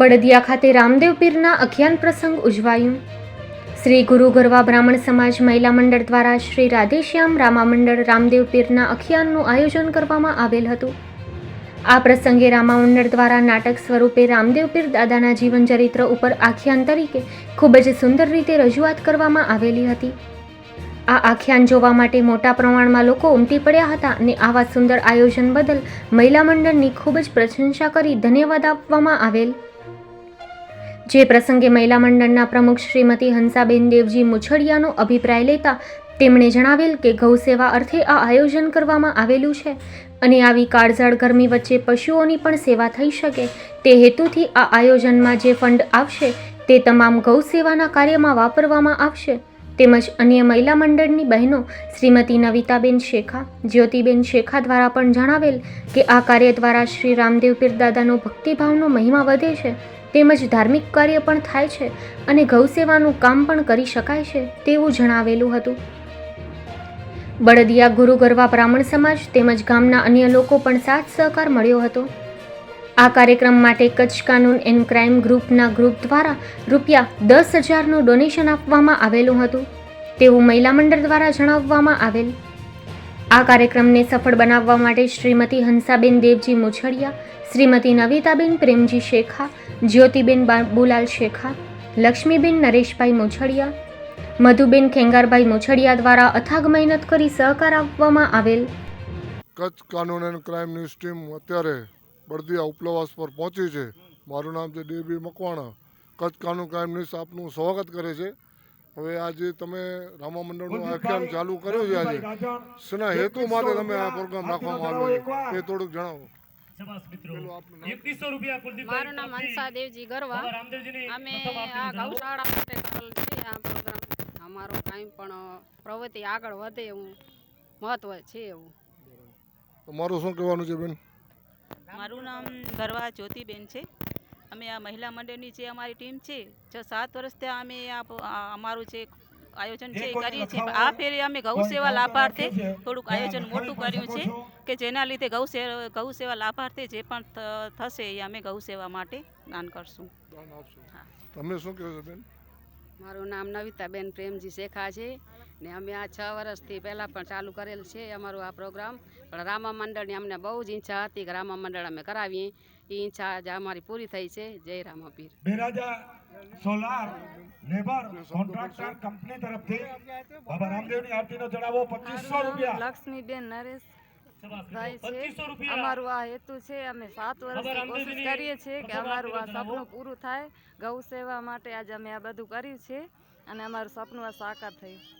બળદિયા ખાતે રામદેવ પીરના અખ્યાન પ્રસંગ ઉજવાયું. શ્રી ગુરુ ગરવા બ્રાહ્મણ સમાજ મહિલા મંડળ દ્વારા શ્રી રાધેશ્યામ રામા મંડળ રામદેવ પીરના અખ્યાનનું આયોજન કરવામાં આવેલ હતું. આ પ્રસંગે રામા મંડળ દ્વારા નાટક સ્વરૂપે રામદેવ પીર દાદાના જીવન ચરિત્ર ઉપર આખ્યાન તરીકે ખૂબ જ સુંદર રીતે રજૂઆત કરવામાં આવેલી હતી. આ આખ્યાન જોવા માટે મોટા પ્રમાણમાં લોકો ઉમટી પડ્યા હતા અને આવા સુંદર આયોજન બદલ મહિલા મંડળની ખૂબ જ પ્રશંસા કરી ધન્યવાદ આપવામાં આવેલ. જે પ્રસંગે મહિલા મંડળના પ્રમુખ શ્રીમતી હંસાબેન દેવજી મુછડિયાનો અભિપ્રાય લેતા તેમણે જણાવેલ કે ગૌ સેવા અર્થે આ આયોજન કરવામાં આવેલું છે અને આવી કાળઝાળ ગરમી વચ્ચે પશુઓની પણ સેવા થઈ શકે. તે હેતુથી આ આયોજનમાં જે ફંડ આવશે તે તમામ ગૌ સેવાના કાર્યમાં વાપરવામાં આવશે. તેમજ અન્ય મહિલા મંડળની બહેનો શ્રીમતી નવિતાબેન શેખા, જ્યોતિબેન શેખા દ્વારા પણ જણાવેલ કે આ કાર્ય દ્વારા શ્રી રામદેવ પીર દાદાનો ભક્તિભાવનો મહિમા વધે છે. તેમજ ધાર્મિક કાર્ય પણ થાય છે અને ગૌસેવાનું કામ પણ કરી શકાય છે તેવું જણાવેલું હતું. બળદિયા ગુરુ ગરવા બ્રાહ્મણ સમાજ તેમજ ગામના અન્ય લોકો પણ સાથ સહકાર મળ્યો હતો. આ કાર્યક્રમ માટે કચ્છ કાનૂન એન્ડ ક્રાઇમ ગ્રુપના ગ્રુપ દ્વારા રૂપિયા દસ હજારનું ડોનેશન આપવામાં આવેલું હતું. તેવું મહિલા મંડળ દ્વારા જણાવવામાં આવેલ. આ કાર્યક્રમને સફળ બનાવવા માટે શ્રીમતી હંસાબેન દેવજી મુછડિયા, શ્રીમતી નવિતાબેન પ્રેમજી શેખા જ્યોતિબેન બાબુલાલ શેખા લક્ષ્મીબેન નરેશભાઈ મોછડિયા મધુબેન ખેંગારભાઈ મોછડિયા દ્વારા અથાગ મહેનત કરી સહકાર આપવામાં આવેલ. કચ્છ કાનૂન એન્ડ ક્રાઇમની ટીમ અત્યારે બળદિયા ઉપલવાસ પર પહોંચી છે. મારું નામ છે ડીબી મકવાણા. કચ્છ કાનૂન ક્રાઇમ ન્યૂઝ આપનું સ્વાગત કરે છે. હવે આજે તમે રામા મંડળનું આખ્યાન ચાલુ કર્યું છે આજે. શેના હેતુ માટે તમે આ પ્રોગ્રામ રાખવામાં આવ્યો એ થોડુંક જણાવો. મિત્રો. રૂપિયા મારું નામ હંસા દેવજી ગરવા. અમે આ ગૌશાળા માટે કરેલ છે. આ પ્રોગ્રામ અમારો કાંઈ પણ પ્રવૃત્તિ આગળ વધે એવું મહત્વ છે એવું. તમારું શું કહેવાનું છે બેન? મારું નામ ગરવા જ્યોતિબેન છે. અમે આ મહિલા મંડળની જે અમારી ટીમ છે છ સાત વર્ષથી અમે આ અમારું જે આયોજન છે એ કરીએ છીએ. આ ફેરે અમે ગૌ સેવા લાભાર્થે થોડુંક આયોજન મોટું કર્યું છે કે જેના લીધે ગૌ ગૌ સેવા લાભાર્થે જે પણ થશે એ અમે ગૌ સેવા માટે દાન કરશું. હા. તમે શું કહો છો બેન? મારું નામ નવિતાબેન પ્રેમજી શેખા છે ને અમે આ છ વર્ષથી પહેલાં પણ ચાલુ કરેલ છે અમારું આ પ્રોગ્રામ. પણ રામા મંડળની અમને બહુ જ ઈચ્છા હતી કે રામા મંડળ અમે કરાવીએ. એ ઈચ્છા આજે અમારી પૂરી થઈ છે. જય Ramapir. Solar labour contractor company તરફથી બાબા રામદેવની આરતીનો ચડાવો પચીસો રૂપિયા. લક્ષ્મીબેન નરેશ ભાઈ છે. અમારું આ હેતુ છે અમે સાત વર્ષથી કોશિશ કરીએ છીએ કે અમારું આ સપનું પૂરું થાય. ગૌ સેવા માટે આજે અમે આ બધું કર્યું છે અને અમારું સપનું આ સાકાર થયું.